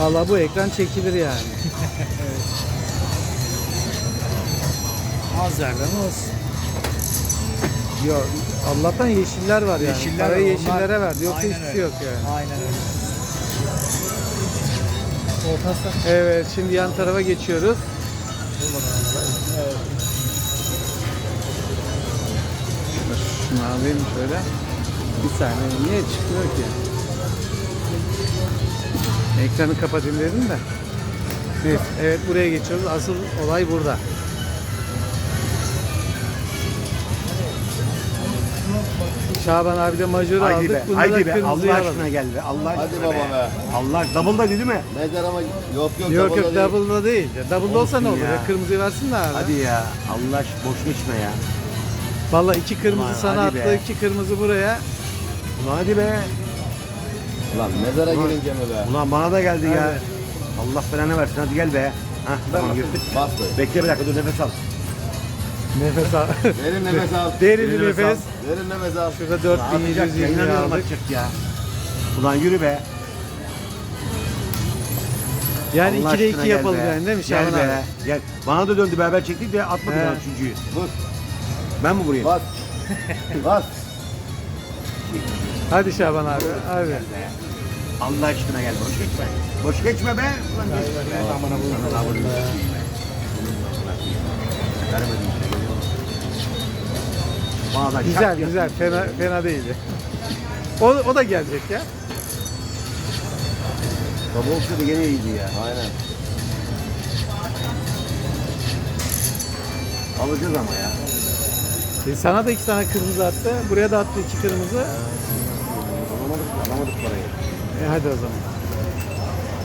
Valla bu ekran çekilir yani. Az yerden olsun. Yok Allah'tan yeşiller var yani. Yeşiller Parayı var, yeşillere onlar- verdi. Yoksa Aynen hiçbir öyle. şey yok yani. Aynen öyle. Ortası. Evet şimdi yan tarafa geçiyoruz. Evet. Şunu alayım şöyle. Bir saniye niye çıkmıyor ki? Ekranı kapatayım dedim de. Neyse, evet buraya geçiyoruz. Asıl olay burada. Şaban abi de majörü Haydi aldık. be, Bunda da haydi be. kırmızıyı Allah alalım. aşkına gel be. Allah Hadi aşkına baba be. Allah double da değil mi? Mezar ama yok yok. Yok yok değil. double'da değil. Double'da olsa ne Olsun olur ya? ya. Kırmızıyı versin de abi. Hadi ya. Allah aşkına boş geçme ya. Vallahi iki kırmızı Ulan sana hadi attı, be. iki kırmızı buraya. Ulan hadi be. Lan mezara Ulan- girince mi be? Ulan bana da geldi ya. Allah belanı versin. Hadi gel be. Hah tamam girdik. Bas be. Bekle bir dakika dur nefes al. Nefes al. Derin nefes al. Derin bir Derin nefes nefes. Derin nefes al. Şurada Atacak 4720 ya. İnanıyorum aldık. atacak ya. Ulan yürü be. Yani Allah 2'de aşkına 2 gel yapalım be. yani değil mi Gel be. abi? Gel. Bana da döndü beraber çektik de atmadı He. bana üçüncüyü. Vur. Ben mi vurayım? Bas. Bas. Hadi Şaban abi. Hadi. Allah aşkına gel. Boş geçme. Boş geçme be. Ulan geçme be. Şey. Bana da Güzel şak yap. güzel. Fena, fena değildi. O, o da gelecek ya. Baba olsaydı gene iyiydi ya. Aynen. Alacağız ama ya. E, sana da iki tane kırmızı attı. Buraya da attı iki kırmızı. Alamadık, alamadık parayı. E hadi o zaman.